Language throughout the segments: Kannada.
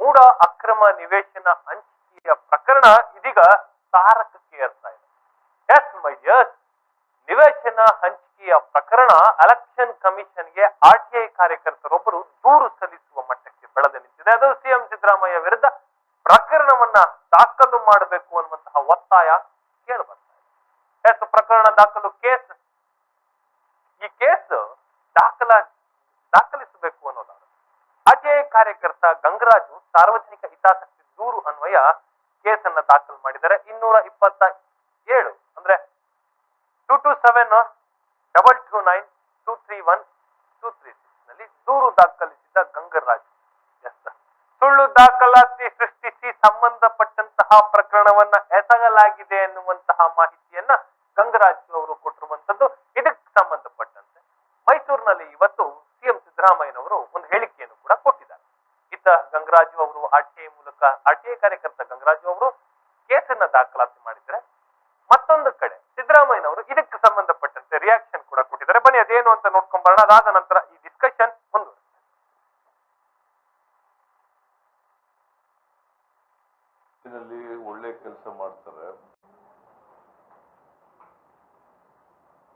ಮೂಢ ಅಕ್ರಮ ನಿವೇಶನ ಹಂಚಿಕೆಯ ಪ್ರಕರಣ ಇದೀಗ ತಾರಕಕ್ಕೆ ಏರ್ತಾ ಇದೆ. ಎಸ್ ಮೈ ಎಸ್ ನಿವೇಶನ ಹಂಚಿಕೆಯ ಪ್ರಕರಣ ಎಲೆಕ್ಷನ್ ಕಮಿಷನ್ಗೆ ಆರ್ಟಿಐ ಕಾರ್ಯಕರ್ತರೊಬ್ಬರು ದೂರು ಸಲ್ಲಿಸುವ ಮಟ್ಟಕ್ಕೆ ಬೆಳೆದು ನಿಂತಿದೆ. ಅದು ಸಿಎಂ ಸಿದ್ದರಾಮಯ್ಯ ವಿರುದ್ಧ ಪ್ರಕರಣವನ್ನ ದಾಖಲು ಮಾಡಬೇಕು ಅನ್ನುವಂತಹ ಒತ್ತಾಯ ಕೇಳಿ ಬರ್ತಾ ಇದೆ. ಎಸ್ ಪ್ರಕರಣ ದಾಖಲು ಕೇಸ್ ಈ ಕೇಸ್ ದಾಖಲ ದಾಖಲಿಸಬೇಕು ಅನ್ನೋದಾದ ಆರ್ಟಿಐ ಕಾರ್ಯಕರ್ತ ಗಂಗರಾಜು ಸಾರ್ವಜನಿಕ ಹಿತಾಸಕ್ತಿ ದೂರು ಅನ್ವಯ ಕೇಸನ್ನ ದಾಖಲು ಮಾಡಿದ್ದಾರೆ. ಇನ್ನೂರ ಇಪ್ಪತ್ತ ಏಳು ಅಂದ್ರೆ two two seven double two nine two three one two three ಸಿಕ್ಸ್ನಲ್ಲಿ ದೂರು ದಾಖಲಿಸಿದ ಗಂಗರಾಜ್ ಸುಳ್ಳು ದಾಖಲಾತಿ ಸೃಷ್ಟಿಸಿ ಸಂಬಂಧಪಟ್ಟಂತಹ ಪ್ರಕರಣವನ್ನ ಎಸಗಲಾಗಿದೆ ಎನ್ನುವಂತಹ ಮಾಹಿತಿಯನ್ನ ಗಂಗರಾಜು ಅವರು ಕೊಟ್ಟಿರುವಂತದ್ದು ಇದಕ್ಕೆ ಸಂಬಂಧಪಟ್ಟಂತೆ ಮೈಸೂರಿನಲ್ಲಿ ಇವತ್ತು ಸಿಎಂ ಸಿದ್ದರಾಮಯ್ಯನವರು ಒಂದು ಹೇಳಿಕೆಯನ್ನು ಕೂಡ ಕೊಟ್ಟಿದ್ದಾರೆ ಇತ್ತ ಗಂಗರಾಜು ಅವರು ಆರ್ಟಿಐ ಮೂಲಕ ಆರ್ಟಿಐ ಕಾರ್ಯಕರ್ತ ಗಂಗರಾಜು ಅವರು ಕೇಸನ್ನ ದಾಖಲಾತಿ ಮಾಡಿದ್ದಾರೆ ಮತ್ತೊಂದು ಕಡೆ ಸಿದ್ದರಾಮಯ್ಯನವರು ಇದಕ್ಕೆ ಸಂಬಂಧಪಟ್ಟಂತೆ ರಿಯಾಕ್ಷನ್ ಕೂಡ ಕೊಟ್ಟಿದ್ದಾರೆ ಬನ್ನಿ ಅದೇನು ಅಂತ ನೋಡ್ಕೊಂಡ್ ಬರೋಣ ಅದಾದ ನಂತರ ಈ ಡಿಸ್ಕಷನ್ನಲ್ಲಿ ಒಳ್ಳೆ ಕೆಲಸ ಮಾಡ್ತಾರೆ.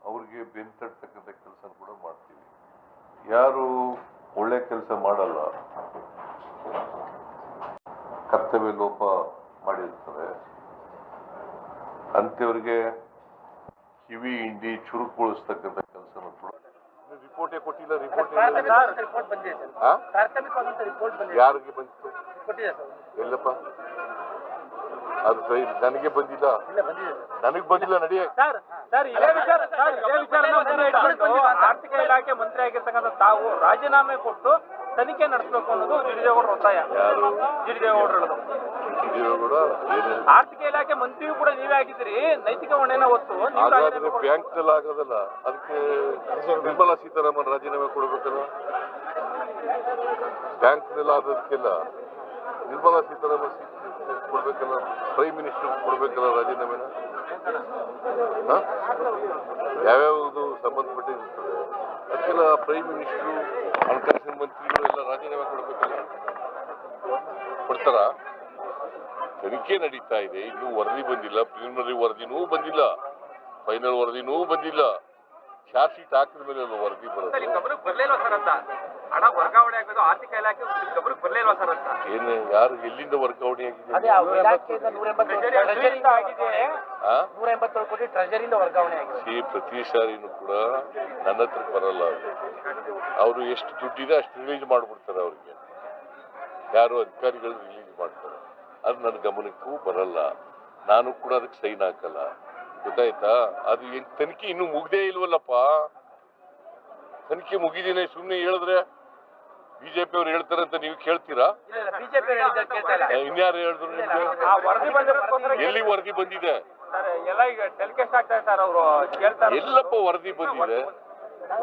ಅವ್ರಿಗೆ ಬೆಂತಡ್ತಕ್ಕಂಥ ಕೆಲಸ ಕೂಡ ಮಾಡ್ತೀವಿ. ಯಾರು ಒಳ್ಳೆ ಕೆಲಸ ಮಾಡಲ್ಲ, ಕರ್ತವ್ಯ ಲೋಪ ಮಾಡಿರ್ತಾರೆ. ಅಂತವ್ರಿಗೆ ಕಿವಿ ಹಿಂಡಿ ಚುರುಕುಗೊಳಿಸ್ತಕ್ಕಂಥ ಕೆಲಸನ ಕೂಡ ರಿಪೋರ್ಟೇ ಕೊಟ್ಟಿಲ್ಲ ರಿಪೋರ್ಟ್ ಯಾರಿಗೆ ಬಂದಿತ್ತು? ಎಲ್ಲಪ್ಪ? ಅದು ಸರಿ ನನಗೆ ಬಂದಿಲ್ಲ. ಇಲ್ಲ ಬಂದಿದೆ ನನಗೆ ಬಂದಿಲ್ಲ ನಡೆಯ ಆರ್ಥಿಕ ಇಲಾಖೆ ಮಂತ್ರಿ ಆಗಿರ್ತಕ್ಕಂಥ ತಾವು ರಾಜೀನಾಮೆ ಕೊಟ್ಟು ತನಿಖೆ ನಡೆಸಬೇಕು ಅನ್ನೋದು ಜಿಡಿದೇಗೌಡರ ಒತ್ತಾಯ. ಯಾರು? ಜಿಡಿದೇಗೌಡರು ಹೇಳೋದು. ಕೂಡ ಏನು? ಆರ್ಥಿಕ ಇಲಾಖೆ ಮಂತ್ರಿಯೂ ಕೂಡ ನೀವೇ ಆಗಿದ್ರಿ ನೈತಿಕ ಹೊಣೆನ ಹೊತ್ತು. ಬ್ಯಾಂಕ್ನಲ್ಲಿ ಆಗೋದಲ್ಲ. ಅದಕ್ಕೆ ನಿರ್ಮಲಾ ಸೀತಾರಾಮನ್ ರಾಜೀನಾಮೆ ಕೊಡ್ಬೇಕಲ್ಲ. ಬ್ಯಾಂಕ್ನಲ್ಲಿ ಆದದಕ್ಕೆಲ್ಲ ನಿರ್ಮಲಾ ಸೀತಾರಾಮನ್ ಕೊಡ್ಬೇಕಲ್ಲ. ಪ್ರೈಮ್ ಮಿನಿಸ್ಟರ್ ಕೊಡ್ಬೇಕಲ್ಲ ರಾಜೀನಾಮೆನ? ಯಾವ್ಯಾವುದು ಸಂಬಂಧಪಟ್ಟಿರ್ತದೆ ಅದಕ್ಕೆಲ್ಲ ಪ್ರೈಮ್ ಮಿನಿಸ್ಟ್ರು ಮಂತ್ರಿಗಳು ಎಲ್ಲ ರಾಜೀನಾಮೆ ಕೊಡ್ಬೇಕಲ್ಲ? ಕೊಡ್ತಾರ? ತನಿಖೆ ನಡೀತಾ ಇದೆ. ಇನ್ನು ವರದಿ ಬಂದಿಲ್ಲ. ಪ್ರಿಲಿಮಿನರಿ ವರದಿನೂ ಬಂದಿಲ್ಲ. ಫೈನಲ್ ವರದಿನೂ ಬಂದಿಲ್ಲ. ಚಾರ್ಜ್ ಶೀಟ್ ಹಾಕಿದ ಮೇಲೆ ವರದಿ ಸರ್, ಹಣ ವರ್ಗಾವಣೆ ಆಗೋದು ಆರ್ಥಿಕ ಇಲಾಖೆ ಬರಲೇ ಬರ್ಲಿಲ್ವಾ ಸರ್ ಅಂತ? ಏನು ಯಾರು ಎಲ್ಲಿಂದ ವರ್ಗಾವಣೆ ಆಗಿದೆ ಅದೇ ಆ ಇಲಾಖೆಯಿಂದ ನೂರ ಎಂಬತ್ತೇಳು ಟ್ರೆಜರಿಯಿಂದ ಆಗಿದೆ. ನೂರ ಎಂಬತ್ತೇಳು ಕೋಟಿ ಟ್ರೆಜರಿಂದ ವರ್ಗಾವಣೆ ಆಗಿದೆ. ಸಿ ಪ್ರತಿ ಸಾರಿನೂ ಕೂಡ ನನ್ನ ಹತ್ರ ಬರಲ್ಲ ಅವರು ಎಷ್ಟು ದುಡ್ಡಿದೆ ಅಷ್ಟು ರಿಲೀಸ್ ಮಾಡ್ಬಿಡ್ತಾರೆ ಅವ್ರಿಗೆ. ಯಾರು ಅಧಿಕಾರಿಗಳು ರಿಲೀಸ್ ಮಾಡ್ತಾರೆ. ಅದು ನನ್ನ ಗಮನಕ್ಕೂ ಬರಲ್ಲ. ನಾನು ಕೂಡ ಅದಕ್ಕೆ ಸೈನ್ ಹಾಕಲ್ಲ. ಗೊತ್ತಾಯ್ತಾ? ಅದು ಏನ್ ತನಿಖೆ ಇನ್ನೂ ಮುಗ್ದೇ ಇಲ್ವಲ್ಲಪ್ಪ? ತನಿಖೆ ಮುಗಿದಿನ ಸುಮ್ಮನೆ ಹೇಳಿದ್ರೆ ಬಿಜೆಪಿ ಅವ್ರು ಹೇಳ್ತಾರೆ ಅಂತ ನೀವು ಕೇಳ್ತೀರಾ? ಇನ್ಯಾರು ಹೇಳಿದ್ರು ನಿಮ್ಗೆ ಎಲ್ಲಿ ವರದಿ ಬಂದಿದೆ? ಎಲ್ಲಪ್ಪ ವರದಿ ಬಂದಿದೆ.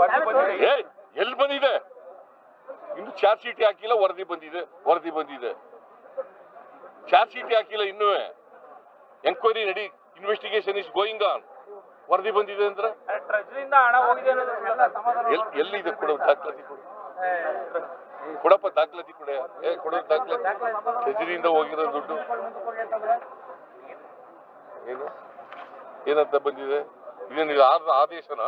ವರದಿ ಬಂದಿದೆ. ಏ ಎಲ್ಲಿ ಬಂದಿದೆ? ಇನ್ನು ಚಾರ್ಜ್ ಶೀಟ್ ಹಾಕಿಲ್ಲ ವರದಿ ಬಂದಿದೆ ವರದಿ ಬಂದಿದೆ. ಚಾರ್ಜ್ ಶೀಟ್ ಹಾಕಿಲ್ಲ ಇನ್ನೂ. ಎಂಕ್ವೈರಿ ನಡಿ ಇನ್ವೆಸ್ಟಿಗೇಷನ್ ಇಸ್ ಗೋಯಿಂಗ್ ಆನ್ ವರದಿ ಬಂದಿದೆ ಅಂದ್ರೆ? ಎಲ್ಲಿದೆ ಕೊಡು ದಾಖಲಾತಿ? ಕೊಡು ಕೊಡಪ್ಪ ದಾಖಲಾತಿ ಕೊಡ. ಏ ಕೊಡೋ ದಾಖಲಾತಿ. ಟ್ರೆಜರಿಯಿಂದ ಹೋಗಿರೋ ದುಡ್ಡು. ಏನು? ಏನಂತ ಬಂದಿದೆ? ಇದೇನು ಇದು ಆದ- ಆದೇಶನ?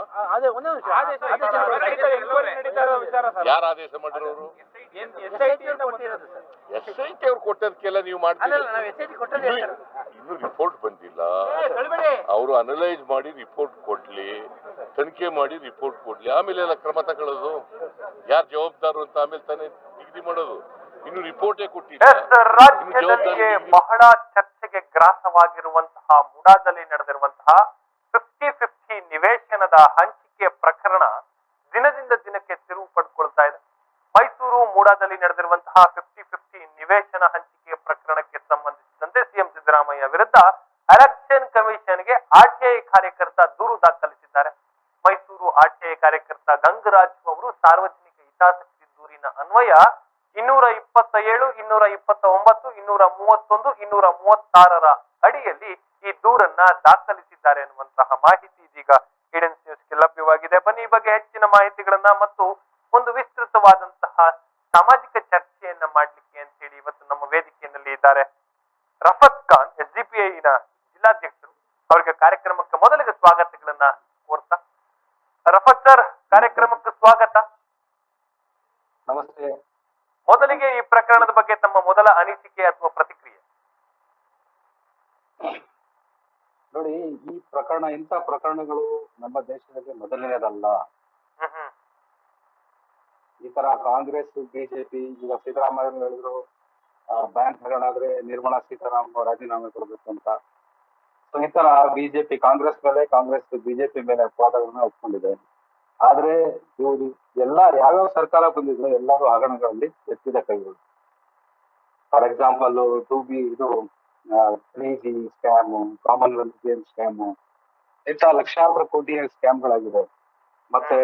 ಯಾರ ಆದೇಶ ಮಾಡಿರೋರು? ಎಸ್ ಐ ಟಿ ಅವ್ರು ಕೊಟ್ಟದಕ್ಕೆಲ್ಲ ನೀವು ಮಾಡ್ತೀರಿ. ಇನ್ನು ರಿಪೋರ್ಟ್ ಬಂದಿಲ್ಲ. ಅವರು ಅನಲೈಸ್ ಮಾಡಿ ರಿಪೋರ್ಟ್ ಕೊಡ್ಲಿ ತನಿಖೆ ಮಾಡಿ ರಿಪೋರ್ಟ್ ಕೊಡ್ಲಿ. ಆಮೇಲೆ ಎಲ್ಲ ಕ್ರಮ ತಗೊಳ್ಳೋದು. ಯಾರು ಜವಾಬ್ದಾರು ಅಂತ ಆಮೇಲೆ ತಾನೇ ನಿಗದಿ ಮಾಡೋದು. ಇನ್ನು ರಿಪೋರ್ಟೇ ಕೊಟ್ಟಿಲ್ಲ. ರಾಜ್ಯದಲ್ಲಿಯೇ ಬಹಳ ಚರ್ಚೆಗೆ ಗ್ರಾಸವಾಗಿರುವಂತಹ ಮುಡಾದಲ್ಲಿ ನಡೆದಿರುವಂತಹ ಫಿಫ್ಟಿ ಫಿಫ್ಟಿ ನಿವೇಶನದ ಹಂಚಿಕೆ ಪ್ರಕರಣ ದಿನದಿಂದ ದಿನಕ್ಕೆ ತಿರುವು ಪಡ್ಕೊಳ್ತಾ ಇದೆ. ಮೈಸೂರು ಮೂಡಾದಲ್ಲಿ ನಡೆದಿರುವಂತಹ ಫಿಫ್ಟಿ ಫಿಫ್ಟಿ ನಿವೇಶನ ಹಂಚಿಕೆ ಪ್ರಕರಣಕ್ಕೆ ಸಂಬಂಧಿಸಿದಂತೆ ಸಿಎಂ ಸಿದ್ದರಾಮಯ್ಯ ವಿರುದ್ಧ ಎಲೆಕ್ಷನ್ ಕಮಿಷನ್ಗೆ ಆರ್ಟಿಐ ಕಾರ್ಯಕರ್ತ ದೂರು ದಾಖಲಿಸಿದ್ದಾರೆ. ಮೈಸೂರು ಆರ್ಟಿಐ ಕಾರ್ಯಕರ್ತ ಗಂಗರಾಜ್ ಅವರು ಸಾರ್ವಜನಿಕ ಹಿತಾಸಕ್ತಿ ದೂರಿನ ಅನ್ವಯ ಇನ್ನೂರ ಇಪ್ಪತ್ತ ಏಳು ಇನ್ನೂರ ಇಪ್ಪತ್ತ ಒಂಬತ್ತು ಇನ್ನೂರ ಮೂವತ್ತೊಂದು, ಇನ್ನೂರ ಮೂವತ್ತಾರರ ಅಡಿಯಲ್ಲಿ ಈ ದೂರನ್ನ ದಾಖಲಿಸಿದ್ದಾರೆ ಅನ್ನುವಂತಹ ಮಾಹಿತಿ ಇದೀಗ ಈಡನ್ಸ್ ನ್ಯೂಸ್ಗೆ ಲಭ್ಯವಾಗಿದೆ. ಬನ್ನಿ ಈ ಬಗ್ಗೆ ಹೆಚ್ಚಿನ ಮಾಹಿತಿಗಳನ್ನ ಮತ್ತು ಒಂದು ವಿಸ್ತೃತವಾದಂತಹ ಸಾಮಾಜಿಕ ಚರ್ಚೆಯನ್ನ ಮಾಡ್ಲಿಕ್ಕೆ ಅಂತ ಹೇಳಿ ಇವತ್ತು ನಮ್ಮ ವೇದಿಕೆಯಲ್ಲಿ ಇದ್ದಾರೆ Rafat Khan S D P ಐನ ಜಿಲ್ಲಾಧ್ಯಕ್ಷರು ಅವರಿಗೆ ಕಾರ್ಯಕ್ರಮಕ್ಕೆ ಮೊದಲಿಗೆ ಸ್ವಾಗತಗಳನ್ನ ಕೋರ್ತಾ ರಫತ್ ಸರ್ ಕಾರ್ಯಕ್ರಮಕ್ಕೆ ಸ್ವಾಗತ ನಮಸ್ತೆ ಮೊದಲಿಗೆ ಈ ಪ್ರಕರಣದ ಬಗ್ಗೆ ತಮ್ಮ ಮೊದಲ ಅನಿಸಿಕೆ ಅಥವಾ ಪ್ರತಿಕ್ರಿಯೆ ನೋಡಿ ಈ ಪ್ರಕರಣ ಇಂಥ ಪ್ರಕರಣಗಳು ನಮ್ಮ ದೇಶದಲ್ಲಿ ಮೊದಲನೇದಲ್ಲ ಹ್ಮ್ ಹ್ಮ್ ಈ ತರ ಕಾಂಗ್ರೆಸ್ ಬಿಜೆಪಿ ಈಗ ಸಿದ್ದರಾಮಯ್ಯ ಹೇಳಿದ್ರು ಬ್ಯಾಂಕ್ ಹಗರಣ ಆದ್ರೆ ನಿರ್ಮಲಾ ಸೀತಾರಾಮ್ ರಾಜೀನಾಮೆ ಕೊಡಬೇಕು ಅಂತ. ಸೊ ಈ ತರ ಬಿಜೆಪಿ ಕಾಂಗ್ರೆಸ್ ಮೇಲೆ, ಕಾಂಗ್ರೆಸ್ ಬಿಜೆಪಿ ಮೇಲೆ ಅಪವಾದಗಳನ್ನ ಒಪ್ಕೊಂಡಿದೆ. ಆದ್ರೆ, ಇವರು ಎಲ್ಲ, ಯಾವ್ಯಾವ ಸರ್ಕಾರ ಬಂದಿದ್ರು ಎಲ್ಲರೂ ಹಗರಣಗಳಲ್ಲಿ ಎತ್ತಿದ ಕೈಗಳು. ಫಾರ್ ಎಕ್ಸಾಂಪಲ್ ಟು ಬಿ ಇದು three G scam Commonwealth game scam ಇಂಥ ಲಕ್ಷಾಂತರ ಕೋಟಿ ಸ್ಕ್ಯಾಮ್ಗಳಾಗಿದೆ ಮತ್ತೆ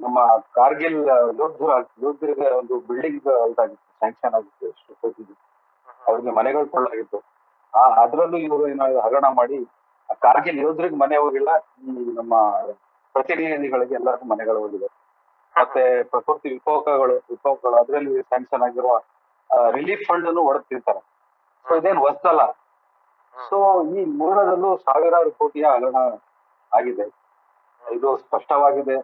ನಮ್ಮ ಕಾರ್ಗಿಲ್ ಯೋಧರ ಯೋಧರಿಗೆ ಒಂದು ಬಿಲ್ಡಿಂಗ್ ಇದಾಗಿತ್ತು ಸ್ಯಾಂಕ್ಷನ್ ಆಗಿತ್ತು ಅವ್ರಿಗೆ ಮನೆಗಳು ಕೊಳ್ಳಾಗಿತ್ತು ಆ, ಅದ್ರಲ್ಲೂ ಇವರು ಏನೋ ಹಗರಣ ಮಾಡಿ ಕಾರ್ಗಿಲ್ ಯೋಧರಿಗೆ ಮನೆ ಹೋಗಿಲ್ಲ ನಮ್ಮ ಪ್ರತಿನಿಧಿಗಳಿಗೆ ಎಲ್ಲರಿಗೂ ಮನೆಗಳು ಹೋಗಿದೆ ಮತ್ತೆ ಪ್ರಕೃತಿ ವಿಕೋಪಗಳು ವಿಕೋಪಗಳು ಅದರಲ್ಲಿ ಸ್ಯಾಂಕ್ಷನ್ ಆಗಿರುವ ರಿಲೀಫ್ ಫಂಡ್ ಅನ್ನು ಒಡೆದಿರ್ತಾರೆ ಸೊ ಇದೇನು ಹೊಸದಲ್ಲ. ಸೊ ಈ ಮೂರದಲ್ಲೂ ಸಾವಿರಾರು ಕೋಟಿಯ ಹಗರಣ ಆಗಿದೆ. ಇದು ಸ್ಪಷ್ಟವಾಗಿದೆ.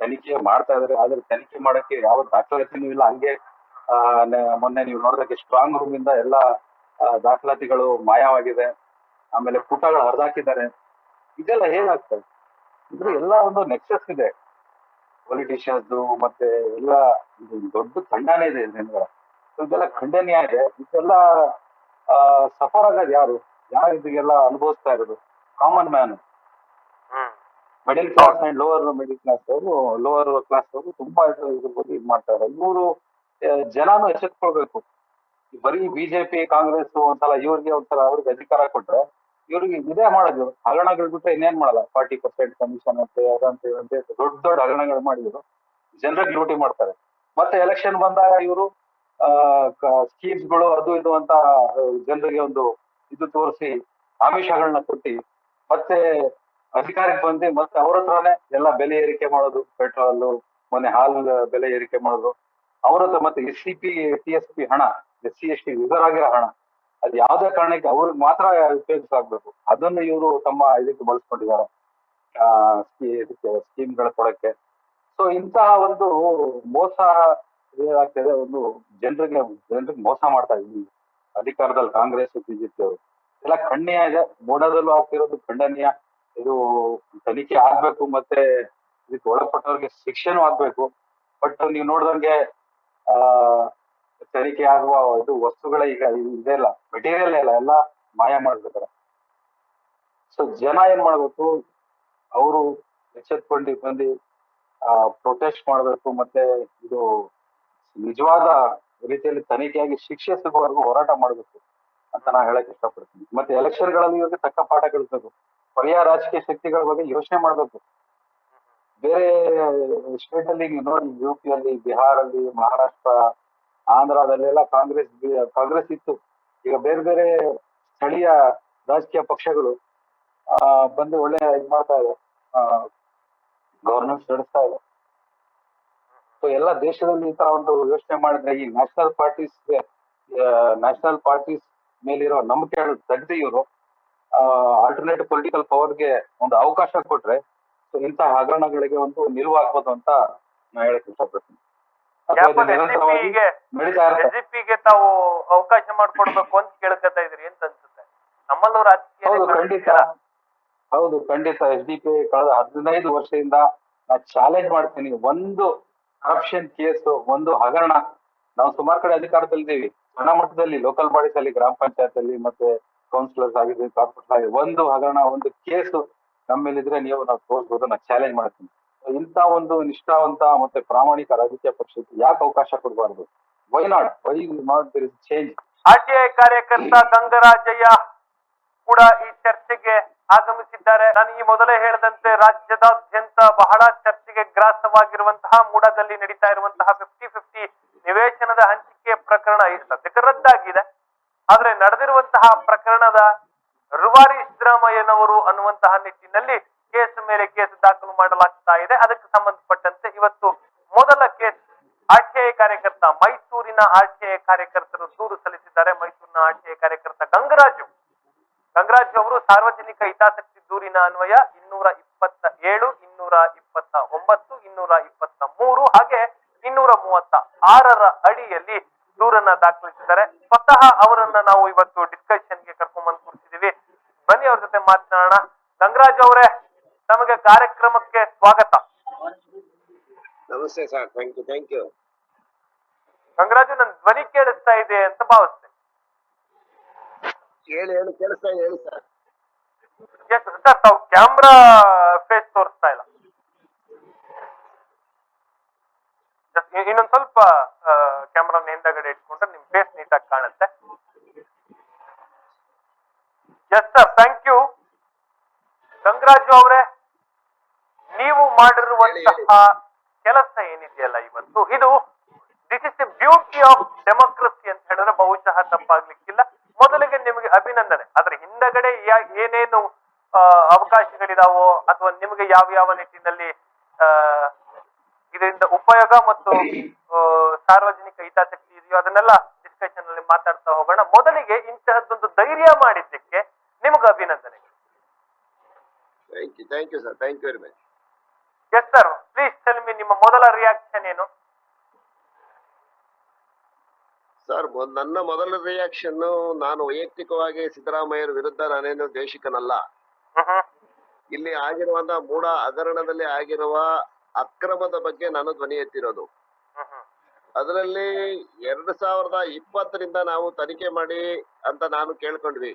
ತನಿಖೆ ಮಾಡ್ತಾ ಇದಾರೆ ಆದ್ರೆ ತನಿಖೆ ಮಾಡಕ್ಕೆ ಯಾವ ದಾಖಲಾತಿನೂ ಇಲ್ಲ. ಹಂಗೆ ಮೊನ್ನೆ ನೀವು ನೋಡಿದಕ್ಕೆ ಸ್ಟ್ರಾಂಗ್ ರೂಮ್ ಇಂದ ಎಲ್ಲಾ ದಾಖಲಾತಿಗಳು ಮಾಯವಾಗಿದೆ. ಆಮೇಲೆ ಪುಟಗಳು ಹರಿದಾಕಿದ್ದಾರೆ. ಇದೆಲ್ಲ ಹೇಗಾಗ್ತದೆ ಇದ್ರ ಎಲ್ಲ ಒಂದು ನೆಕ್ಸಸ್ ಇದೆ. ಪೊಲಿಟಿಷಿಯನ್ಸ್ ಮತ್ತೆ ಎಲ್ಲ ದೊಡ್ಡ ಖಂಡನೆ ಇದೆ ಇದೆಲ್ಲ ಖಂಡನೀಯ ಇದೆ. ಇದೆಲ್ಲ ಸಫರ್ ಆಗೋದು ಯಾರು? ಯಾರು ಇದಕ್ಕೆಲ್ಲ ಅನುಭವಿಸ್ತಾ ಇರೋದು? Common man middle class and lower middle class ಅವರು ಲೋವರ್ ಕ್ಲಾಸ್ ಅವರು ತುಂಬಾ ಇದ್ರ ಬಗ್ಗೆ ಇದು ಮಾಡ್ತಾರೆ. ಇವರು ಜನನು ಎಚ್ಚೆತ್ಕೊಳ್ಬೇಕು. ಬರೀ ಬಿಜೆಪಿ ಕಾಂಗ್ರೆಸ್ ಒಂದ್ಸಲ ಇವ್ರಿಗೆ ಒಂದ್ಸಲ ಅವ್ರಿಗೆ ಅಧಿಕಾರ ಕೊಟ್ರೆ ಇವ್ರಿಗೆ ಇದೇ ಮಾಡೋದು. ಹಗರಣಗಳು ಬಿಟ್ರೆ ಇನ್ನೇನ್ ಮಾಡಲ್ಲ? ಫಾರ್ಟಿ ಪರ್ಸೆಂಟ್ ಕಮಿಷನ್ ಅಂತೆ, ಅದಂತೆ, ಇದಂತೆ ದೊಡ್ಡ ದೊಡ್ಡ ಹಗರಣಗಳು ಮಾಡಿದ್ರು ಜನರಿಗೆ ಡ್ಯೂಟಿ ಮಾಡ್ತಾರೆ. ಮತ್ತೆ ಎಲೆಕ್ಷನ್ ಬಂದಾಗ ಇವರು ಸ್ಕೀಮ್ಸ್ಗಳು ಅದು ಇದು ಅಂತ ಜನರಿಗೆ ಒಂದು ಇದು ತೋರಿಸಿ ಆಮಿಷಗಳನ್ನ ಕೊಟ್ಟಿ ಮತ್ತೆ ಅಧಿಕಾರಕ್ಕೆ ಬಂದು ಮತ್ತೆ ಅವ್ರ ಹತ್ರನೇ ಎಲ್ಲ ಬೆಲೆ ಏರಿಕೆ ಮಾಡೋದು ಪೆಟ್ರೋಲ್ ಮೊನ್ನೆ ಹಾಲ್ ಬೆಲೆ ಏರಿಕೆ ಮಾಡೋದು. ಅವ್ರ ಹತ್ರ ಮತ್ತೆ S C P T S P ಹಣ S C S T user ಆಗಿರೋ ಹಣ. ಅದ್ ಯಾವ್ದೇ ಕಾರಣಕ್ಕೆ ಅವ್ರಿಗೆ ಮಾತ್ರ ಉಪಯೋಗಿಸಾಗ್ಬೇಕು ಅದನ್ನ ಇವರು ತಮ್ಮ ಇದಕ್ಕೆ ಬಳಸ್ಕೊಂಡಿದ್ದಾರೆ. ಆ, ಇದಕ್ಕೆ ಸ್ಕೀಮ್ಗಳ ಕೊಡಕ್ಕೆ. ಸೊ ಇಂತಹ ಒಂದು ಮೋಸ ಏನಾಗ್ತದೆ ಒಂದು ಜನರಿಗೆ ಜನರಿಗೆ ಮೋಸ ಮಾಡ್ತಾ ಇದ್ವಿ ಅಧಿಕಾರದಲ್ಲಿ ಕಾಂಗ್ರೆಸ್ ಬಿಜೆಪಿ ಅವರು. ಎಲ್ಲ ಖಂಡನೀಯ ಇದೆ. ಮೋಡದಲ್ಲೂ ಆಗ್ತಿರೋದು ಖಂಡನೀಯ. ಇದು ತನಿಖೆ ಆಗ್ಬೇಕು ಮತ್ತೆ ಇದಕ್ಕೆ ಒಳಪಟ್ಟವ್ರಿಗೆ ಶಿಕ್ಷೆನೂ ಆಗ್ಬೇಕು. ಬಟ್ ನೀವು ನೋಡ್ದಂಗೆ, ಆ, ತನಿಖೆ ಆಗುವ ಇದು ವಸ್ತುಗಳ ಈಗ ಇದೆ ಇಲ್ಲ ಮೆಟೀರಿಯಲ್ ಇಲ್ಲ, ಎಲ್ಲ ಮಾಯ ಮಾಡ್ಬೇಕಾರೆ ಸೊ ಜನ ಏನ್ ಮಾಡ್ಬೇಕು, ಅವರು ಎಚ್ಚೆತ್ಕೊಂಡು ಬಂದು ಪ್ರೊಟೆಸ್ಟ್ ಮಾಡ್ಬೇಕು ಮತ್ತೆ ಇದು ನಿಜವಾದ ರೀತಿಯಲ್ಲಿ ತನಿಖೆಯಾಗಿ ಶಿಕ್ಷೆ ಸಿಗುವವರೆಗೂ ಹೋರಾಟ ಮಾಡ್ಬೇಕು ಅಂತ ನಾ ಹೇಳಕ್ ಇಷ್ಟಪಡ್ತೀನಿ. ಮತ್ತೆ ಎಲೆಕ್ಷನ್ಗಳಲ್ಲಿ ಇವ್ರಿಗೆ ತಕ್ಕ ಪಾಠ ಕಲಿಸ್ಬೇಕು. ಪರ್ಯಾಯ ರಾಜಕೀಯ ಶಕ್ತಿಗಳ ಬಗ್ಗೆ ಯೋಚನೆ ಮಾಡಬೇಕು. ಬೇರೆ ಸ್ಟೇಟ್ ಅಲ್ಲಿ ನೋಡಿ ಯು ಪಿ ಅಲ್ಲಿ ಬಿಹಾರಲ್ಲಿ ಮಹಾರಾಷ್ಟ್ರ ಆಂಧ್ರದಲ್ಲೆಲ್ಲ ಕಾಂಗ್ರೆಸ್ ಕಾಂಗ್ರೆಸ್ ಇತ್ತು. ಈಗ ಬೇರೆ ಬೇರೆ ಸ್ಥಳೀಯ ರಾಜಕೀಯ ಪಕ್ಷಗಳು, ಆ, ಬಂದು ಒಳ್ಳೆ ಇದ್ ಮಾಡ್ತಾ ಇದೆ. ಗವರ್ನೆನ್ಸ್ ನಡೆಸ್ತಾ ಇದೆ. ಸೊ ಎಲ್ಲ ದೇಶದಲ್ಲಿ ಈ ತರ ಒಂದು ಯೋಚನೆ ಮಾಡಿದ್ರೆ, ಈ ನ್ಯಾಷನಲ್ ಪಾರ್ಟೀಸ್ ನ್ಯಾಷನಲ್ ಪಾರ್ಟೀಸ್ ಮೇಲಿರೋ ನಂಬಿಕೆ ತಗ್ದಿ ಇವರು. ಆಲ್ಟರ್ನೇಟಿವ್ ಪೊಲಿಟಿಕಲ್ ಪವರ್ಗೆ ಒಂದು ಅವಕಾಶ ಕೊಟ್ರೆ ಸೊ ಇಂತಹ ಹಗರಣಗಳಿಗೆ ಒಂದು ನಿಲುವಾಗ್ಬೋದು ಅಂತ ನಾನು ಹೇಳಕ್ ಇಷ್ಟಪಡ್ತೀನಿ. ಎಸ್ಡಿಪಿಗೆ ತಾವು ಅವಕಾಶ ಮಾಡ್ಕೊಡ್ಬೇಕು ಅಂತ ಕೇಳ್ಕೊತಾ ಇದ್ರಿ ಅಂತ ಅನ್ಸುತ್ತೆ? ನಮ್ಮಲ್ಲೂ ರಾಜಕೀಯ ಖಂಡಿತ. ಹೌದು ಖಂಡಿತ ಎಸ್ ಡಿ ಪಿ ಕಳೆದ ಹದಿನೈದು ವರ್ಷದಿಂದ ನಾ ಚಾಲೆಂಜ್ ಮಾಡ್ತೀನಿ. ಒಂದು ಕರಪ್ಷನ್ ಕೇಸ್ ಒಂದು ಹಗರಣ. ನಾವು ಸುಮಾರು ಕಡೆ ಅಧಿಕಾರದಲ್ಲಿದ್ದೀವಿ. ಸಣ್ಣ ಮಟ್ಟದಲ್ಲಿ ಲೋಕಲ್ ಬಾಡೀಸ್ ಅಲ್ಲಿ ಗ್ರಾಮ ಪಂಚಾಯತ್ ಅಲ್ಲಿ ಮತ್ತೆ ಕೌನ್ಸಿಲರ್ಸ್ ಕಾರ್ಪೊರೇಟ್ ಆಗಿದೆ ಒಂದು ಹಗರಣ, ಒಂದು ಕೇಸು ನಮ್ಮೇಲಿದ್ರೆ ನೀವು ನಾವು ತೋರಿಸ್ಬೋದು ನಾ ಚಾಲೆಂಜ್ ಮಾಡ್ತೀನಿ ಇಂಥ ಒಂದು ನಿಷ್ಠಾವಂತ ಮತ್ತೆ ಪ್ರಾಮಾಣಿಕ ರಾಜಕೀಯ ಪಕ್ಷಕ್ಕೆ ಯಾಕೆ ಅವಕಾಶ ಕೊಡಬಾರ್ದು? Why not why not there is change RTI ಕಾರ್ಯಕರ್ತ ಗಂಗರಾಜಯ್ಯ ಕೂಡ ಈ ಚರ್ಚೆಗೆ ಆಗಮಿಸಿದ್ದಾರೆ. ನಾನು ಈ ಮೊದಲೇ ಹೇಳಿದಂತೆ ರಾಜ್ಯದಾದ್ಯಂತ ಬಹಳ ಚರ್ಚೆಗೆ ಗ್ರಾಸವಾಗಿರುವಂತಹ ಮೂಡದಲ್ಲಿ ನಡೀತಾ ಇರುವಂತಹ ಫಿಫ್ಟಿ ಫಿಫ್ಟಿ ನಿವೇಶನದ ಹಂಚಿಕೆ ಪ್ರಕರಣ ಈ ಸದ್ಯಕ್ಕೆ ರದ್ದಾಗಿದೆ. ಆದ್ರೆ ನಡೆದಿರುವಂತಹ ಪ್ರಕರಣದ ರುವಾರಿ ಸಿದ್ದರಾಮಯ್ಯನವರು ಅನ್ನುವಂತಹ ನಿಟ್ಟಿನಲ್ಲಿ ಕೇಸ್ ಮೇಲೆ ಕೇಸ್ ದಾಖಲು ಮಾಡಲಾಗ್ತಾ ಇದೆ. ಅದಕ್ಕೆ ಸಂಬಂಧಪಟ್ಟಂತೆ ಇವತ್ತು ಮೊದಲ ಕೇಸ್ ಆರ್ಟಿಐ ಕಾರ್ಯಕರ್ತ ಮೈಸೂರು ಮೈಸೂರಿನ ಆರ್ಟಿಐ ಕಾರ್ಯಕರ್ತರು ದೂರು ಸಲ್ಲಿಸಿದ್ದಾರೆ. ಮೈಸೂರಿನ ಆರ್ಟಿಐ ಕಾರ್ಯಕರ್ತ ಗಂಗರಾಜು. ಗಂಗರಾಜು ಅವರು ಸಾರ್ವಜನಿಕ ಹಿತಾಸಕ್ತಿ ದೂರಿನ ಅನ್ವಯ ಇನ್ನೂರ ಇಪ್ಪತ್ತ ಏಳು, ಇನ್ನೂರ ಇಪ್ಪತ್ತ ಒಂಬತ್ತು, ಇನ್ನೂರ ಇಪ್ಪತ್ತ ಮೂರು ಹಾಗೆ ಇನ್ನೂರ ಮೂವತ್ತ ಆರರ ಅಡಿಯಲ್ಲಿ ದೂರನ್ನ ದಾಖಲಿಸಿದ್ದಾರೆ. ಸ್ವತಃ ಇವತ್ತು ಡಿಸ್ಕಷನ್ಗೆ ಕರ್ಕೊಂಡ್ ಬಂದ್ ಕೂರಿಸಿದೀವಿ. ಬನ್ನಿ ಅವ್ರ ಜೊತೆ ಮಾತನಾಡೋಣ. ಗಂಗರಾಜ್ ಅವರೇ ನಮಗೆ ಕಾರ್ಯಕ್ರಮಕ್ಕೆ ಸ್ವಾಗತ. ನಮಸ್ತೆ sir thank you thank you Gangaraju ನನ್ನ ಧ್ವನಿ ಕೇಳಿಸ್ತಾ ಇದೆ ಅಂತ ಭಾವಿಸ್ತೇನೆ. ಹೇಳಿ ಹೇಳಿ ಕೇಳಿಸ್ತಾ ಇದೆ ಹೇಳಿ ಸರ್. ಎಸ್ ಸರ್ ತಾವು ಕ್ಯಾಮ್ರಾ ಫೇಸ್ ತೋರಿಸ್ತಾ ಇಲ್ಲ. ಇನ್ನೊಂದ್ ಸ್ವಲ್ಪ ಕ್ಯಾಮ್ರಾನ ಹಿಂದಗಡೆ ಇಟ್ಕೊಂಡ್ರೆ ನಿಮ್ ಫೇಸ್ ನೀಟಾಗಿ ಕಾಣುತ್ತೆ. Yes sir thank you Gangaraju ಅವರೇ ನೀವು ಮಾಡಿರುವಂತಹ ಕೆಲಸ ಏನಿದೆಯಲ್ಲ ಇವತ್ತು? ಇದು this is the beauty of democracy ಅಂತ ಹೇಳಿದ್ರೆ ಬಹುಶಃ ತಪ್ಪಾಗ್ಲಿಕ್ಕಿಲ್ಲ. ಮೊದಲಿಗೆ ನಿಮಗೆ ಅಭಿನಂದನೆ. ಆದ್ರೆ ಹಿಂದಗಡೆ ಏನೇನು ಅವಕಾಶಗಳಿದಾವೋ ಅಥವಾ ನಿಮಗೆ ಯಾವ ಯಾವ ನಿಟ್ಟಿನಲ್ಲಿ ಆ, ಇದರಿಂದ ಉಪಯೋಗ ಮತ್ತು ಸಾರ್ವಜನಿಕ ಹಿತಾಸಕ್ತಿ ಇದೆಯೋ ಅದನ್ನೆಲ್ಲ ಮಾತಾಡ್ತಾ ಹೋಗೋಣ. ಮೊದಲಿಗೆ ಇಂತಹದ್ದೊಂದು ಧೈರ್ಯ ಮಾಡಿದ್ದಕ್ಕೆ ನಿಮಗೆ ಅಭಿನಂದನೆ thank you thank you sir thank you very much yes sir please tell me ನಿಮ್ಮ ಮೊದಲ ರಿಯಾಕ್ಷನ್ ಏನು? ಸರ್ ನನ್ನ ಮೊದಲ ರಿಯಾಕ್ಷನ್ ನಾನು ವೈಯಕ್ತಿಕವಾಗಿ ಸಿದ್ದರಾಮಯ್ಯರ ವಿರುದ್ಧ ನಾನೇನು ದೇಶಿಕನಲ್ಲ. ಇಲ್ಲಿ ಆಗಿರುವಂತಹ ಮೂಢ ಹಗರಣದಲ್ಲಿ ಆಗಿರುವ ಅಕ್ರಮದ ಬಗ್ಗೆ ನಾನು ಧ್ವನಿ ಎತ್ತಿರೋದು. ಅದರಲ್ಲಿ ಎರಡ್ ಸಾವಿರದ ಇಪ್ಪತ್ತರಿಂದ ನಾವು ತನಿಖೆ ಮಾಡಿ ಅಂತ ನಾನು ಕೇಳ್ಕೊಂಡ್ವಿ.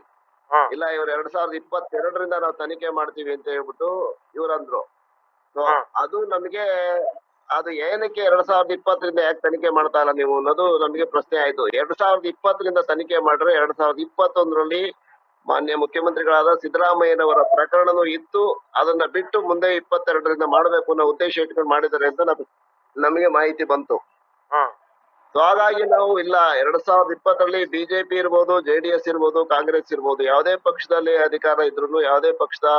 ಇಲ್ಲ ಇವ್ರು ಎರಡ್ ಸಾವಿರದ ಇಪ್ಪತ್ತೆರಡರಿಂದ ನಾವು ತನಿಖೆ ಮಾಡ್ತೀವಿ ಅಂತ ಹೇಳ್ಬಿಟ್ಟು ಇವ್ರಂದ್ರು. ಅದು ನಮ್ಗೆ ಅದು ಏನಕ್ಕೆ ಎರಡ್ ಸಾವಿರದ ಇಪ್ಪತ್ತರಿಂದ ಯಾಕೆ ತನಿಖೆ ಮಾಡ್ತಾ ಇಲ್ಲ ನೀವು ಅನ್ನೋದು ನಮ್ಗೆ ಪ್ರಶ್ನೆ ಆಯ್ತು. ಎರಡ್ ಸಾವಿರದ ಇಪ್ಪತ್ತರಿಂದ ತನಿಖೆ ಮಾಡ್ರೆ ಎರಡ್ ಸಾವಿರದ ಇಪ್ಪತ್ತೊಂದರಲ್ಲಿ ಮಾನ್ಯ ಮುಖ್ಯಮಂತ್ರಿಗಳಾದ ಸಿದ್ದರಾಮಯ್ಯನವರ ಪ್ರಕರಣನೂ ಇತ್ತು. ಅದನ್ನ ಬಿಟ್ಟು ಮುಂದೆ ಇಪ್ಪತ್ತೆರಡರಿಂದ ಮಾಡಬೇಕು ಅನ್ನೋ ಉದ್ದೇಶ ಇಟ್ಕೊಂಡು ಮಾಡಿದ್ದಾರೆ ಅಂತ ನಮ್ಗೆ ನಮಗೆ ಮಾಹಿತಿ ಬಂತು. ಸೊ ಹಾಗಾಗಿ ನಾವು ಇಲ್ಲ ಎರಡ್ ಸಾವಿರದ ಇಪ್ಪತ್ತರಲ್ಲಿ ಬಿಜೆಪಿ ಇರ್ಬೋದು ಜೆಡಿಎಸ್ ಇರ್ಬೋದು ಕಾಂಗ್ರೆಸ್ ಇರ್ಬೋದು ಯಾವುದೇ ಪಕ್ಷದಲ್ಲಿ ಅಧಿಕಾರ ಇದ್ರು ಯಾವುದೇ ಪಕ್ಷದ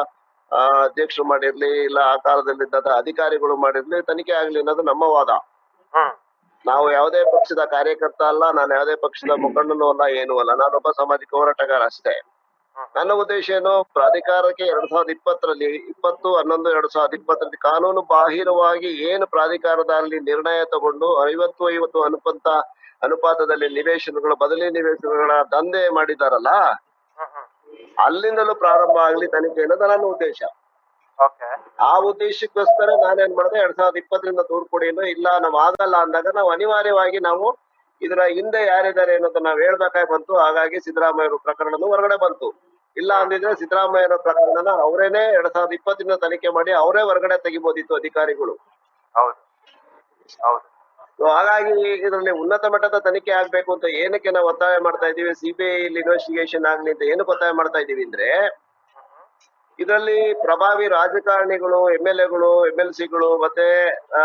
ಅಧ್ಯಕ್ಷರು ಮಾಡಿರ್ಲಿ ಇಲ್ಲ ಆ ಕಾಲದಲ್ಲಿ ಅಧಿಕಾರಿಗಳು ಮಾಡಿರ್ಲಿ ತನಿಖೆ ಆಗ್ಲಿ ಅನ್ನೋದು ನಮ್ಮ ವಾದ. ನಾವು ಯಾವುದೇ ಪಕ್ಷದ ಕಾರ್ಯಕರ್ತ ಅಲ್ಲ ನಾನು ಯಾವುದೇ ಪಕ್ಷದ ಮುಖಂಡನೂ ಅಲ್ಲ ಏನೂ ಅಲ್ಲ. ನಾನೊಬ್ಬ ಸಾಮಾಜಿಕ ಹೋರಾಟಗಾರ ಅಷ್ಟೇ. ನನ್ನ ಉದ್ದೇಶ ಏನು? ಪ್ರಾಧಿಕಾರಕ್ಕೆ ಎರಡ್ ಸಾವಿರದ ಇಪ್ಪತ್ತರಲ್ಲಿ ಇಪ್ಪತ್ತು ಹನ್ನೊಂದು ಎರಡ್ ಸಾವಿರದ ಇಪ್ಪತ್ತರಲ್ಲಿ ಕಾನೂನು ಬಾಹಿರವಾಗಿ ಏನು ಪ್ರಾಧಿಕಾರದಲ್ಲಿ ನಿರ್ಣಯ ತಗೊಂಡು ಐವತ್ತು ಐವತ್ತು ಅನುಪಂತ ಅನುಪಾತದಲ್ಲಿ ನಿವೇಶನಗಳು ಬದಲಿ ನಿವೇಶನಗಳ ದಂಧೆ ಮಾಡಿದಾರಲ್ಲ? ಅಲ್ಲಿಂದಲೂ ಪ್ರಾರಂಭ ಆಗ್ಲಿ ತನಿಖೆ ಅನ್ನೋದು ನನ್ನ ಉದ್ದೇಶ. ಆ ಉದ್ದೇಶಕ್ಕೋಸ್ಕರ ನಾನೇನ್ ಮಾಡಿದೆ ಎರಡ್ ಸಾವಿರದ ಇಪ್ಪತ್ತರಿಂದ ದೂರ ಕೊಡಿನೋ ಇಲ್ಲ ನಾವ್ ಆಗಲ್ಲ ಅಂದಾಗ ನಾವು ಅನಿವಾರ್ಯವಾಗಿ ನಾವು ಇದರ ಹಿಂದೆ ಯಾರಿದ್ದಾರೆ ಅನ್ನೋದನ್ನ ನಾವ್ ಹೇಳ್ಬೇಕಾಗಿ ಬಂತು. ಹಾಗಾಗಿ ಸಿದ್ದರಾಮಯ್ಯ ಪ್ರಕರಣನು ಹೊರಗಡೆ ಬಂತು. ಇಲ್ಲ ಅಂದಿದ್ರೆ ಸಿದ್ದರಾಮಯ್ಯ ಪ್ರಕರಣನ ಅವರೇನೆ ಎರಡ್ ಸಾವಿರದ ಇಪ್ಪತ್ತಿನ ತನಿಖೆ ಮಾಡಿ ಅವರೇ ಹೊರಗಡೆ ತೆಗಿಬೋದಿತ್ತು ಅಧಿಕಾರಿಗಳು. ಹೌದು. ಹಾಗಾಗಿ ಇದರಲ್ಲಿ ಉನ್ನತ ಮಟ್ಟದ ತನಿಖೆ ಆಗ್ಬೇಕು ಅಂತ ಏನಕ್ಕೆ ನಾವು ಒತ್ತಾಯ ಮಾಡ್ತಾ ಇದೀವಿ ಸಿಬಿಐ ಇನ್ವೆಸ್ಟಿಗೇಷನ್ ಆಗ್ಲಿ ಅಂತ ಏನಕ್ಕೆ ಒತ್ತಾಯ ಮಾಡ್ತಾ ಇದೀವಿ ಅಂದ್ರೆ ಇದರಲ್ಲಿ ಪ್ರಭಾವಿ ರಾಜಕಾರಣಿಗಳು ಎಂ ಎಲ್ ಎಗಳು ಎಂ ಎಲ್ ಸಿಗಳು ಮತ್ತೆ ಆ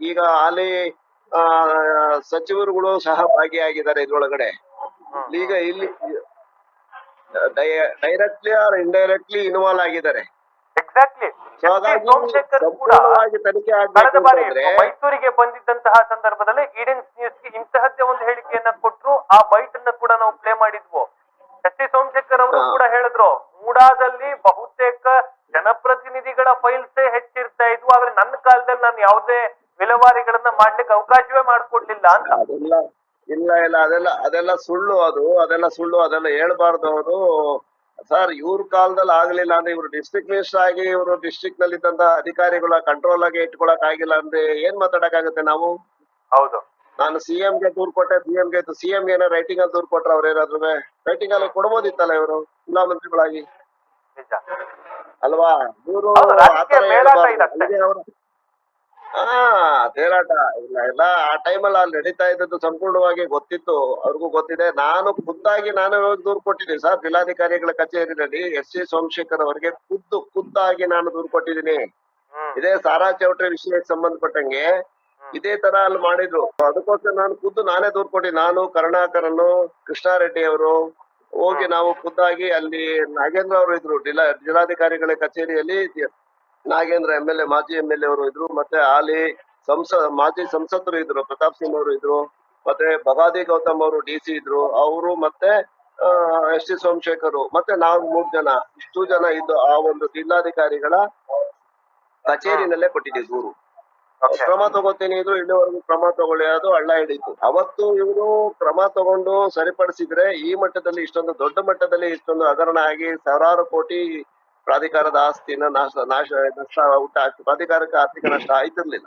ಈಗ ಹಾಲಿ ಆ ಸಚಿವರುಗಳು ಸಹ ಭಾಗಿಯಾಗಿದ್ದಾರೆ ಇದ್ರೊಳಗಡೆ. ಈಗ ಇಲ್ಲಿ ಡೈರೆಕ್ಟ್ಲಿ ಆರ್ ಇಂಡೈರೆಕ್ಟ್ಲಿ ಇನ್ವಾಲ್ವ್ ಆಗಿದ್ದಾರೆ. ಎಕ್ಸಾಕ್ಟ್ಲಿ ಸೋಮಶೇಖರ್ ಕೂಡ ಕಳೆದ ಬಾರಿ ಮೈಸೂರಿಗೆ ಬಂದಿದ್ದಂತಹ ಸಂದರ್ಭದಲ್ಲಿ ಈಡೆನ್ಸ್ ನ್ಯೂಸ್ಗೆ ಇಂತಹದ್ದೇ ಒಂದು ಹೇಳಿಕೆಯನ್ನ ಕೊಟ್ಟರು ಆ ಬೈಟ್ ಅನ್ನ ಕೂಡ ನಾವು ಪ್ಲೇ ಮಾಡಿದ್ವು. ಎಸ್ ಟಿ ಸೋಮಶೇಖರ್ ಅವರು ಕೂಡ ಹೇಳಿದ್ರು ಮೂಡಾದಲ್ಲಿ ಬಹುತೇಕ ಜನಪ್ರತಿನಿಧಿಗಳ ಫೈಲ್ಸೇ ಹೆಚ್ಚಿರ್ತಾ ಇದ್ವು. ಆದ್ರೆ ನನ್ನ ಕಾಲದಲ್ಲಿ ನಾನು ಯಾವುದೇ ವಿಲೇವಾರಿಗಳನ್ನ ಮಾಡ್ಲಿಕ್ಕೆ ಅವಕಾಶವೇ ಮಾಡ್ಕೊಡ್ಲಿಲ್ಲ ಅಂತ. ಇಲ್ಲ ಇಲ್ಲ ಅದೆಲ್ಲ ಅದೆಲ್ಲ ಸುಳ್ಳು ಅದು ಅದೆಲ್ಲ ಸುಳ್ಳು ಅದೆಲ್ಲ ಹೇಳ್ಬಾರ್ದು ಅವರು. ಸರ್ ಇವ್ರ ಕಾಲದಲ್ಲಿ ಆಗ್ಲಿಲ್ಲ ಅಂದ್ರೆ ಇವ್ರು ಡಿಸ್ಟ್ರಿಕ್ಟ್ ಮಿನಿಸ್ಟರ್ ಆಗಿ ಇವರು ಡಿಸ್ಟ್ರಿಕ್ಟ್ನಲ್ಲಿ ಇದ್ದಂತ ಅಧಿಕಾರಿಗಳ ಕಂಟ್ರೋಲ್ ಆಗಿ ಇಟ್ಕೊಳಕ್ ಆಗಿಲ್ಲ ಅಂದ್ರೆ ಏನ್ ಮಾತಾಡಕ್ಕಾಗುತ್ತೆ ನಾವು? ಹೌದು. ನಾನು ಸಿಎಂ ಗೆ ದೂರ್ ಕೊಟ್ಟೆ ಸಿಎಂ ಗೆ ಸಿಎಂ ಏನೋ ರೈಟಿಂಗ್ ಅಲ್ಲಿ ದೂರ್ ಕೊಟ್ರ ಅವ್ರ ಏನಾದ್ರು ರೈಟಿಂಗ್ ಅಲ್ಲಿ ಕೊಡ್ಬೋದಿತ್ತಲ್ಲ ಇವರು ಮುಖ್ಯಮಂತ್ರಿಗಳಾಗಿ ಮಂತ್ರಿಗಳಾಗಿ ಅಲ್ವಾ? ಇವರು ಹೌದು, ರಾಜಕೀಯ ಮೇಲಾಟ ಇದಷ್ಟೇ. ಹಾ ತೇರಾಟ ಇಲ್ಲ ಇಲ್ಲ ಆ ಟೈಮಲ್ಲಿ ಅಲ್ಲಿ ನಡೀತಾ ಇದ್ದದ್ದು ಸಂಪೂರ್ಣವಾಗಿ ಗೊತ್ತಿತ್ತು. ಅವ್ರಿಗೂ ಗೊತ್ತಿದೆ. ನಾನು ಖುದ್ದಾಗಿ ನಾನು ದೂರು ಕೊಟ್ಟಿದ್ದೀನಿ ಸರ್. ಜಿಲ್ಲಾಧಿಕಾರಿಗಳ ಕಚೇರಿನಲ್ಲಿ ಎಸ್ ಸಿ ಸೋಮಶೇಖರ್ ಅವರಿಗೆ ಖುದ್ದು ಖುದ್ದಾಗಿ ನಾನು ದೂರು ಕೊಟ್ಟಿದ್ದೀನಿ. ಇದೇ ಸಾರಾ ಚೌಟ್ರಿ ವಿಷಯಕ್ಕೆ ಸಂಬಂಧಪಟ್ಟಂಗೆ ಇದೇ ತರ ಅಲ್ಲಿ ಮಾಡಿದ್ರು. ಅದಕ್ಕೋಸ್ಕರ ನಾನು ಖುದ್ದು ನಾನೇ ದೂರು ಕೊಟ್ಟಿ ನಾನು ಕರುಣಾಕರನ್ನು ಕೃಷ್ಣಾರೆಡ್ಡಿ ಅವರು ಹೋಗಿ ನಾವು ಖುದ್ದಾಗಿ ಅಲ್ಲಿ ನಾಗೇಂದ್ರ ಅವರು ಇದ್ರು. ಜಿಲ್ಲಾ ಜಿಲ್ಲಾಧಿಕಾರಿಗಳ ಕಚೇರಿಯಲ್ಲಿ ನಾಗೇಂದ್ರ ಎಂ ಎಲ್ ಎ ಮಾಜಿ ಎಂ ಎಲ್ ಎ ಅವರು ಇದ್ರು ಮತ್ತೆ ಆಲಿ ಸಂಸ ಮಾಜಿ ಸಂಸದರು ಇದ್ರು ಪ್ರತಾಪ್ ಸಿಂಗ್ ಅವರು ಇದ್ರು ಮತ್ತೆ ಬಗಾದಿ ಗೌತಮ್ ಅವರು ಡಿ ಸಿ ಇದ್ರು ಅವರು ಮತ್ತೆ ಎಸ್ ಟಿ ಸೋಮಶೇಖರ್ ಮತ್ತೆ ನಾವು ಮೂರ್ ಜನ ಇಷ್ಟು ಜನ ಇದ್ದು ಆ ಒಂದು ಜಿಲ್ಲಾಧಿಕಾರಿಗಳ ಕಚೇರಿನಲ್ಲೇ ಕೊಟ್ಟಿದ್ದೀವಿ ದೂರು. ಕ್ರಮ ತಗೋತೀನಿ ಇದ್ರು ಇಲ್ಲಿವರೆಗೂ ಕ್ರಮ ತಗೊಳ್ಳಿ ಅದು ಹಳ್ಳ ಹಿಡಿತು ಅವತ್ತು ಇವರು ಕ್ರಮ ತಗೊಂಡು ಸರಿಪಡಿಸಿದ್ರೆ ಈ ಮಟ್ಟದಲ್ಲಿ ಇಷ್ಟೊಂದು ದೊಡ್ಡ ಮಟ್ಟದಲ್ಲಿ ಇಷ್ಟೊಂದು ಹಗರಣ ಆಗಿ ಸಾವಿರಾರು ಕೋಟಿ ಪ್ರಾಧಿಕಾರದ ಆಸ್ತಿನ ನಾಶ ನಾಶ ನಷ್ಟ ಊಟ ಪ್ರಾಧಿಕಾರಕ್ಕೆ ಆರ್ಥಿಕ ನಷ್ಟ ಆಯ್ತಿರ್ಲಿಲ್ಲ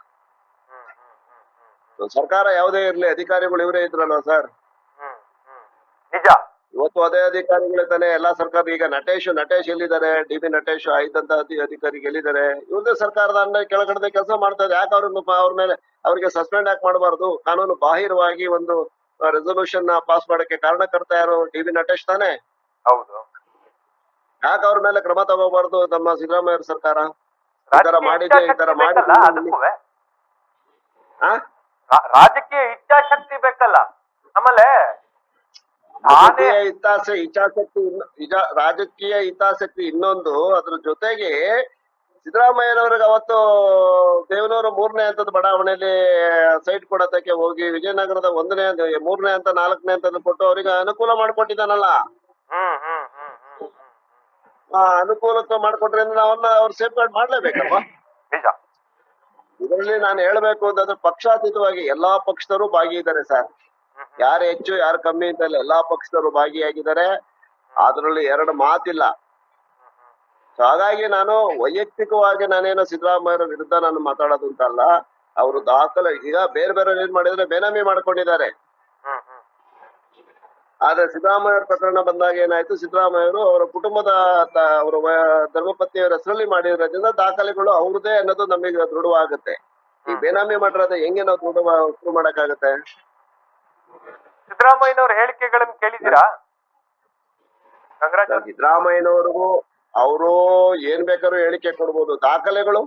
ಸರ್ಕಾರ ಯಾವುದೇ ಇರ್ಲಿ ಅಧಿಕಾರಿಗಳು ಇವರೇ ಇದ್ರಲ್ವಾ ಸರ್? ನಿಜ. ಇವತ್ತು ಅದೇ ಅಧಿಕಾರಿಗಳು ತಾನೆ ಎಲ್ಲಾ ಸರ್ಕಾರ ಈಗ ನಟೇಶ್ ನಟೇಶ್ ಎಲ್ಲಿದ್ದಾರೆ? ಡಿ ಬಿ ನಟೇಶ್ ಆಯ್ತಂತ ಅಧಿ- ಅಧಿಕಾರಿ ಎಲ್ಲಿದ್ದಾರೆ? ಇವ್ರದೇ ಸರ್ಕಾರದ ಅಂಡ ಕೆಳಗಡೆ ಕೆಲಸ ಮಾಡ್ತಾ ಇದೆ. ಯಾಕೆ ಅವ್ರನ್ನ ಅವ್ರ ಮೇಲೆ ಅವರಿಗೆ ಸಸ್ಪೆಂಡ್ ಯಾಕೆ ಮಾಡಬಾರ್ದು? ಕಾನೂನು ಬಾಹಿರವಾಗಿ ಒಂದು ರೆಸೊಲ್ಯೂಷನ್ ಪಾಸ್ ಮಾಡಕ್ಕೆ ಕಾರಣಕರ್ತ ಯಾರು? ಡಿ ಬಿ ನಟೇಶ್ ತಾನೆ? ಹೌದು. ಯಾಕೆ ಅವ್ರ ಮೇಲೆ ಕ್ರಮ ತಗೋಬಾರ್ದು ನಮ್ಮ ಸಿದ್ದರಾಮಯ್ಯ ಸರ್ಕಾರ? ಈ ತರ ರಾಜಕೀಯ ಮಾಡಿದೆ ಈ ತರ ಇಚ್ಛಾಶಕ್ತಿ ಬೇಕಲ್ಲ ಮಾಡಿದ್ರೆ ಆ? ರಾಜಕೀಯ ಇಚ್ಛಾಶಕ್ತಿ ಬೇಕಲ್ಲ. ಆಮೇಲೆ ರಾಜಕೀಯ ಹಿತಾಸೆ ಇಚ್ಛಾಶಕ್ತಿ ಇನ್ನು- ರಾಜಕೀಯ ಹಿತಾಸಕ್ತಿ ಇನ್ನೊಂದು. ಅದ್ರ ಜೊತೆಗೆ ಸಿದ್ದರಾಮಯ್ಯನವ್ರಿಗೆ ಅವತ್ತು ದೇವನವರು ಮೂರನೇ ಹಂತದ ಬಡಾವಣೆಯಲ್ಲಿ ಸೈಟ್ ಕೊಡತಕ್ಕೆ ಹೋಗಿ ವಿಜಯನಗರದ ಒಂದನೇ ಮೂರನೇ ಹಂತ ನಾಲ್ಕನೇ ಹಂತದ ಕೊಟ್ಟು ಅವ್ರಿಗೆ ಅನುಕೂಲ ಮಾಡಿಕೊಟ್ಟಿದ್ದಾನಲ್ಲ. ಆ ಅನುಕೂಲಕ್ಕೆ ಮಾಡಿಕೊಟ್ರೆ ಅವನ್ನ ಅವ್ರು ಸೇಫ್ ಗಾರ್ಡ್ ಮಾಡ್ಲೇಬೇಕಲ್ವಾ? ನಿಜ. ಇದರಲ್ಲಿ ನಾನು ಹೇಳ್ಬೇಕು ಅಂತಂದ್ರೆ ಪಕ್ಷಾತೀತವಾಗಿ ಎಲ್ಲಾ ಪಕ್ಷದವರು ಭಾಗಿಯಿದ್ದಾರೆ ಸರ್. ಯಾರು ಹೆಚ್ಚು ಯಾರು ಕಮ್ಮಿ ಅಂತ ಇಲ್ಲ ಎಲ್ಲಾ ಪಕ್ಷದವರು ಭಾಗಿಯಾಗಿದ್ದಾರೆ. ಅದ್ರಲ್ಲಿ ಎರಡು ಮಾತಿಲ್ಲ. ಸೊ ಹಾಗಾಗಿ ನಾನು ವೈಯಕ್ತಿಕವಾಗಿ ನಾನೇನೋ ಸಿದ್ದರಾಮಯ್ಯ ವಿರುದ್ಧ ನಾನು ಮಾತಾಡೋದು ಅಂತಲ್ಲ ಅವರು ದಾಖಲೆ ಈಗ ಬೇರೆ ಬೇರೆ ಏನ್ ಮಾಡಿದ್ರೆ ಬೇನಾಮಿ ಮಾಡ್ಕೊಂಡಿದ್ದಾರೆ. ಆದ್ರೆ ಸಿದ್ದರಾಮಯ್ಯ ಪ್ರಕರಣ ಬಂದಾಗ ಏನಾಯ್ತು? ಸಿದ್ದರಾಮಯ್ಯರು ಅವರ ಕುಟುಂಬದ ಅವರ ಧರ್ಮಪತ್ನಿಯವರ ಹೆಸರಲ್ಲಿ ಮಾಡಿರೋದ್ರಿಂದ ದಾಖಲೆಗಳು ಅವ್ರದೇ ಅನ್ನೋದು ನಮಗೆ ದೃಢವಾಗುತ್ತೆ. ಈ ಬೇನಾಮಿ ಮಾಡಿರೋದು ಹೆಂಗೆ ನಾವು ದೃಢ ಶುರು ಮಾಡಕ್ಕಾಗತ್ತೆ? ಸಿದ್ದರಾಮಯ್ಯನವ್ರ ಹೇಳಿಕೆಗಳನ್ನು ಕೇಳಿದ್ದೀರಾ? ಸಿದ್ದರಾಮಯ್ಯನವ್ರಿಗೂ ಅವರು ಏನ್ ಬೇಕಾದ್ರೂ ಹೇಳಿಕೆ ಕೊಡ್ಬೋದು. ದಾಖಲೆಗಳು